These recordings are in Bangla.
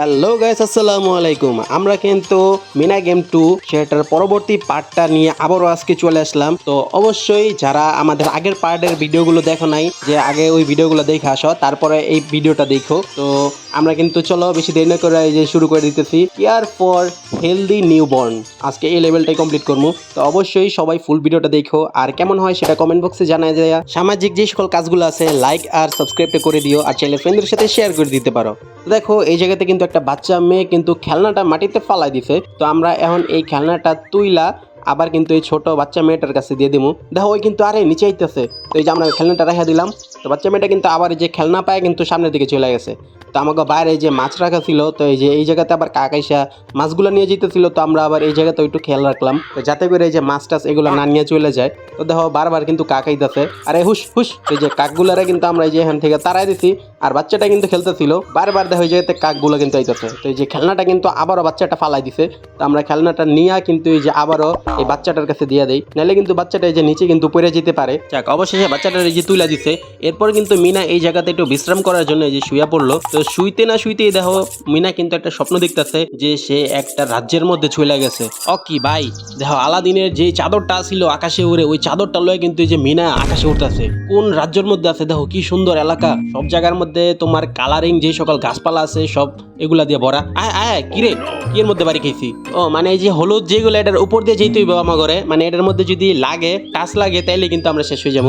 হ্যালো গাইস আসসালামু আলাইকুম আমরা কিন্তু মিনা গেম টু সেটার পরবর্তী পার্টটা নিয়ে আবারও আজকে চলে আসলাম। তো অবশ্যই যারা আমাদের আগের পার্টের ভিডিওগুলো দেখো নাই, যে আগে ওই ভিডিওগুলো দেখে আসো, তারপরে এই ভিডিওটা দেখো। তো আমরা কিন্তু চলো বেশি দেরি না করে যে শুরু করে দিতেছি। কেয়ার ফর হেলদি নিউবর্ন আজকে এই লেভেলটাই কমপ্লিট করব। তো অবশ্যই সবাই ফুল ভিডিওটা দেখো। আর কেমন হয় সেটা কমেন্ট বক্সে জানায় যায় সামাজিক যে সকল কাজগুলো আছে লাইক আর সাবস্ক্রাইবটা করে দিও। আর চ্যানেল ফ্রেন্ডদের সাথে শেয়ার করে দিতে পারো। দেখো, এই জায়গাতে কিন্তু একটা বাচ্চা মেয়ে কিন্তু খেলনাটা মাটিতে ফালাই দিছে। তো আমরা এখন এই খেলনাটা তুইলা আবার কিন্তু এই ছোট বাচ্চা মেয়েটার কাছে দিয়ে দিবো দেখো, ওই কিন্তু আরে নিচে আইতেছে। তো এই যে আমরা খেলনাটা রেখে দিলাম। তো বাচ্চা মেয়েটা কিন্তু আবার এই যে খেলনা পায় কিন্তু সামনের দিকে চলে গেছে। তো আমাকে বাইরে যে মাছ রাখা ছিল তো এই যে এই জায়গাতে আবার কাকাইসা মাছগুলো নিয়ে যেতেছিল তো আমরা আবার এই জায়গাতে একটু খেয়াল রাখলাম তো যাতে করে এই যে মাছ টাছ এগুলো না নিয়ে চলে যায় তো দেখো বারবার কিন্তু কাকাইতেছে আরে হুস হুস এই যে কাকগুলারে কিন্তু আমরা এই যে এখান থেকে তাড়াই দিছি আর বাচ্চাটা কিন্তু খেলতেছিল বারবার দেখো এই জায়গাতে কাকগুলো কিন্তু আইতেছে তো এই যে খেলনাটা কিন্তু আবারও বাচ্চাটা ফালাই দিছে তো আমরা খেলনাটা নিয়ে কিন্তু এই যে আবারও এই বাচ্চাটার কাছে দিয়ে দেই নাহলে কিন্তু বাচ্চাটা এই যে নিচে কিন্তু পড়ে যেতে পারে যাক অবশেষে বাচ্চাটার এই যে তুলে দিছে এরপর কিন্তু মিনা এই জায়গাতে একটু বিশ্রাম করার জন্য এই যে শুয়ে পড়ল তো শুইতে না শুইতেই দেখো মিনা কিন্তু একটা স্বপ্ন দেখতেছে যে সে একটা রাজ্যের মধ্যে চলে গেছে। ও কি ভাই? দেখো, আলাদিনের যে চাদরটা ছিল আকাশে উড়ে, ওই চাদরটা লয়ে কিন্তু এই যে মিনা আকাশে উঠতেছে কোন রাজ্যের মধ্যে আছে? দেখো, কি সুন্দর এলাকা। সব জায়গার মধ্যে তোমার কালারিং যে সকল গাছপালা আছে, সব এগুলা দিয়ে ভরা। আয় আয় কিরে? কি এর মধ্যে বাড়ি খেয়েছি? ও মানে এই যে হলুদ যেগুলো, এটার উপর দিয়ে যেতেই হইব আমার ঘরে মানে এটার মধ্যে যদি লাগে টাচ লাগে, তাইলে কিন্তু আমরা শেষ হয়ে যাব।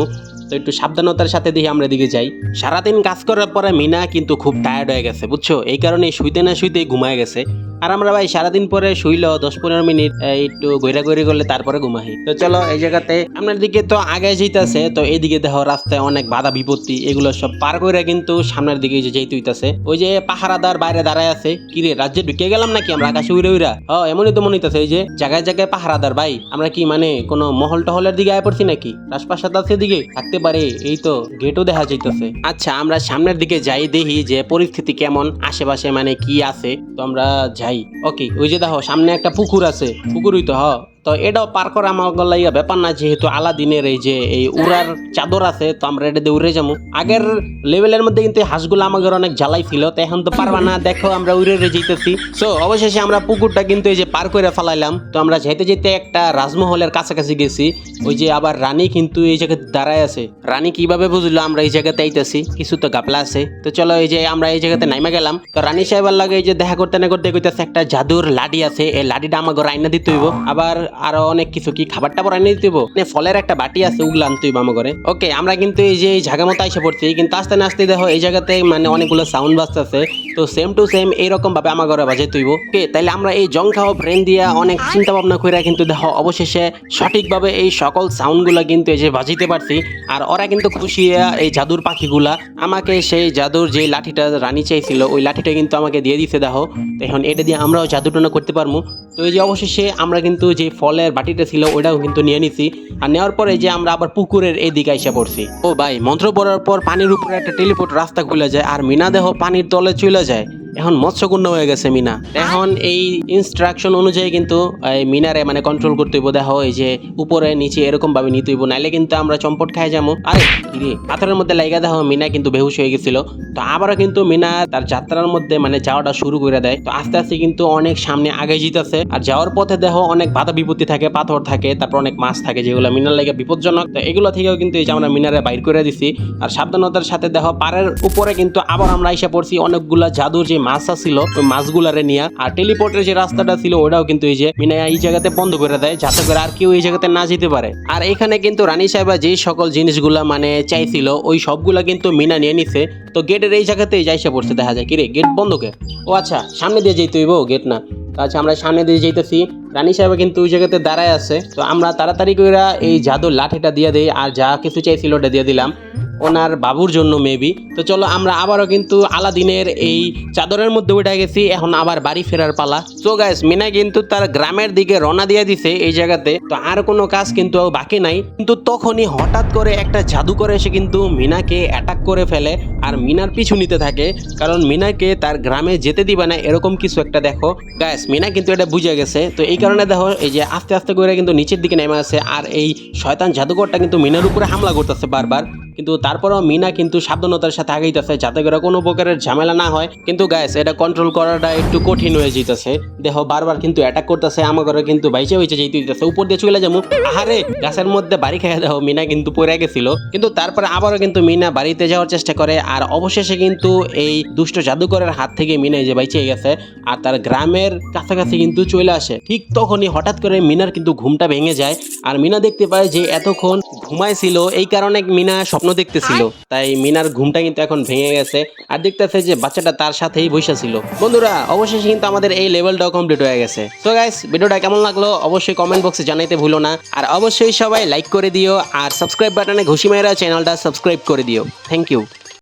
তো একটু সাবধানতার সাথে দেখি আমরা দিকে যাই। সারাদিন কাজ করার পরে মিনা কিন্তু খুব টায়ার্ড হয়ে গেছে, বুঝছ? এই কারণে শুইতে না শুইতেই ঘুমায় গেছে। আর আমরা ভাই সারাদিন পরে শুইল, দশ পনেরো মিনিট একটু গৈরা গৈরি করলে তারপরে ঘুমাই। তো চলো, এই জায়গাতে আপনার দিকে তো আগে যেতেছে তো এইদিকে দেখো রাস্তায় অনেক বাধা বিপত্তি, এগুলো সব পার করে কিন্তু সামনের দিকে যে যেতে হইতাছে। ওই যে পাহারাদার বাইরে দাঁড়ায় আছে, কি রে, রাজ্যে ঢুকে গেলাম নাকি আমরা আকাশে উড়ে উড়া? হ, এমনই তো মনে হইতাছে, এই যে জায়গায় জায়গায় পাহারাদার, ভাই, আমরা কি মানে কোনো মহল টহলের দিকে আয় পড়ছি নাকি? রাজপ্রাসাদ আছে দিকে থাকতে পারে, এই তো গেটও দেখা যাইতেছে। আচ্ছা আমরা সামনের দিকে যাই দেখি যে পরিস্থিতি কেমন, আশেপাশে মানে কি আছে। তো আমরা যাই। ওকে ওই যে দেখো সামনে একটা পুকুর আছে। পুকুরই তো হ। তো এটাও পার করা আমার লাইয়া ব্যাপার না, যেহেতু আলাদিনের এই যে এই উড়ার চাদর আছে, তো আমরা এটা দিয়ে উড়ে যাব। আগের লেভেলের মধ্যে কিন্তু হাঁসগুলো আমাদের অনেক জ্বালাই ছিল, তো এখন তো পারবা না, দেখো আমরা উড়ে উড়ে যেতেছি সো অবশেষে আমরা পুকুরটা কিন্তু এই যে পার করে ফেলাইলাম। তো আমরা যেতে যেতে একটা রাজমহলের কাছাকাছি গেছি। ওই যে আবার রানী কিন্তু এই জায়গায় দাঁড়ায় আছে। রানী কীভাবে বুঝলো আমরা এই জায়গাতে আইতেছি? কিছু তো গাপলা আছে। তো চলো এই যে আমরা এই জায়গাতে নাইমা গেলাম। তো রানী সাহেবের লাগে এই যে দেখা করতে না করতে কইতেছে একটা জাদুর লাডি আছে। এই লাডিটা আমার ঘরে আইনা দিতে হইব। আবার আরও অনেক কিছু কি খাবার টাবার আইনা দিতে ফলের একটা বাটি আছে, ওগুলো আনতে হইব আমার ঘরে। ওকে, আমরা কিন্তু এই যে জায়গা মতো এসে পড়ছি, কিন্তু আস্তে না আস্তে দেখো এই জায়গাতে মানে অনেকগুলো সাউন্ড বাজতেছে। তো সেম টু সেম এইরকম ভাবে আমার ঘরে বাজে তুইব ওকে, তাইলে আমরা এই জং খাওয়া ফ্রেন্ড দিয়া অনেক চিন্তা ভাবনা করে কিন্তু দেখো অবশেষে সঠিকভাবে এই সকল সাউন্ডগুলো কিন্তু এই যে বাজিতে পারছি। আর ওরা কিন্তু খুশি এই জাদুর পাখিগুলা আমাকে সেই জাদুর যে লাঠিটা রানী চাইছিল, ওই লাঠিটা কিন্তু আমাকে দিয়ে দিছে, দেখো। এখন এটা দিয়ে আমরাও জাদুটনা করতে পারব। তো এই যে অবশেষে আমরা কিন্তু যে ফলের বাটিটা ছিল ওটাও কিন্তু নিয়ে নিছি। আর নেওয়ার পরে যে আমরা আবার পুকুরের এই দিকে এসে পড়ছি। ও ভাই, মন্ত্র পড়ার পর পানির উপরে একটা টেলিপোর্ট রাস্তা খুলে যায় আর মিনা দেহ পানির তলে চলে যায়। এখন মৎস্যকুণ্ড হয়ে গেছে মিনা। এখন এই ইনস্ট্রাকশন অনুযায়ী কিন্তু, এই মিনারে মানে কন্ট্রোল করতে হইব। দেখো, এই যে উপরে, নিচে এরকম ভাবে নিতে হইব। নাইলে কিন্তু আমরা চম্পট খাই যাব আরে কিরে পাথরের মধ্যে লাইগা দেখো, মিনা কিন্তু বেহুশ হয়ে গেছিল। তো আবারও কিন্তু মিনা তার যাত্রার মধ্যে মানে যাওয়াটা শুরু করে দেয়। তো আস্তে আস্তে কিন্তু অনেক সামনে আগে জিতেছে আর যাওয়ার পথে দেখো, অনেক বাধা বিপত্তি থাকে, পাথর থাকে, তারপর অনেক মাছ থাকে যেগুলো মিনার লাগে বিপজ্জনক। তো এগুলো থেকেও কিন্তু এই যে আমরা মিনারে বাইর করে দিছি। আর সাবধানতার সাথে দেখো, পাড়ের উপরে কিন্তু আবার আমরা এসে পড়ছি। অনেকগুলা জাদুর যে মাছ ছিল ওই মাছগুলারে নিয়ে, আর টেলিপোর্টের যে রাস্তাটা ছিল, ওটাও কিন্তু এই যে এই জায়গাতে বন্ধ করে দেয়, যাতে করে আর কেউ এই জায়গাতে না যেতে পারে। আর এখানে কিন্তু রানী সাহেবা যে সকল মানে চাইছিল, ওই সবগুলা কিন্তু মিনা নিয়ে নিছে। তো গেটের এই জায়গাতেই যাইসে পড়ছে, দেখা যায়। কিরে, গেট বন্ধ কে? ও আচ্ছা সামনে দিয়ে যেতে হইব গেট না। আচ্ছা আমরা সামনে দিয়ে যেতেছি রানী সাহেব কিন্তু ওই জায়গাতে দাঁড়ায় আছে। তো আমরা তাড়াতাড়ি করে এই জাদুর লাঠিটা দিয়ে দিই, আর যা কিছু চাইছিল ওটা দিয়ে দিলাম। ওনার বাবুর জন্য মেবি তো চলো আমরা আবারও কিন্তু আলাদিনের এই চাদরের মধ্যে উঠে গেছি, এখন আবার বাড়ি ফেরার পালা। তো গাইস মিনা কিন্তু তার গ্রামের দিকে রওনা দিয়ে দিছে এই জায়গাতে। তো আর কোনো কাজ কিন্তু বাকি নাই। কিন্তু তখনই হঠাৎ করে একটা জাদু করে এসে কিন্তু মিনাকে অ্যাটাক করে ফেলে আর মিনার পিছু নিতে থাকে। কারণ মিনাকে তার গ্রামে যেতে দিবে না, এরকম কিছু একটা দেখো। গাইস মিনা কিন্তু এটা বুঝে গেছে। তো এই কারণে দেখো, এই যে আস্তে আস্তে করে কিন্তু নিচের দিকে নেমে আসে। আর এই শয়তান জাদুকরটা কিন্তু মিনার উপরে হামলা করতেছে বারবার। কিন্তু তারপরেও মিনা কিন্তু সাবধানতার সাথে আগাইতেছে যাতে করে কোনো প্রকারের ঝামেলা না হয়। কিন্তু গ্যাস এটা কন্ট্রোল করাটা একটু কঠিন হয়ে যেতেছে দেখো, বারবার কিন্তু অ্যাটাক করতেছে আমাকে কিন্তু বাইচে বাইচে যেতে দিতেছে উপর দিয়ে চলে যাব। আহারে, গাছের মধ্যে বাড়ি খেয়ে দেখো মিনা কিন্তু পড়ে গেছিল। কিন্তু তারপরে আবারও কিন্তু মিনা বাড়িতে যাওয়ার চেষ্টা করে, আর অবশেষে কিন্তু এই দুষ্ট জাদুকরের হাত থেকে মিনা যে বাইচে গেছে, আর তার গ্রামের কাছাকাছি কিন্তু চলে আসে। ঠিক তখনই হঠাৎ করে মিনার কিন্তু ঘুমটা ভেঙে যায়, আর মিনা দেখতে পায় যে এতক্ষণ ঘুমাইছিল এই কারণে মিনা স্বপ্ন দেখতেছিল। তাই মিনার ঘুমটা কিন্তু এখন ভেঙে গেছে আর দেখতেছে যে বাচ্চাটা তার সাথেই বসে ছিল। বন্ধুরা অবশেষে কিন্তু আমাদের এই লেভেলটাও কমপ্লিট হয়ে গেছে। তো গাইস ভিডিওটা কেমন লাগল অবশ্যই কমেন্ট বক্সে জানাইতে ভুলো না। আর অবশ্যই সবাই লাইক করে দিও আর সাবস্ক্রাইব বাটনে ঘুষি মেয়েরা চ্যানেলটা সাবস্ক্রাইব করে দিও। Thank you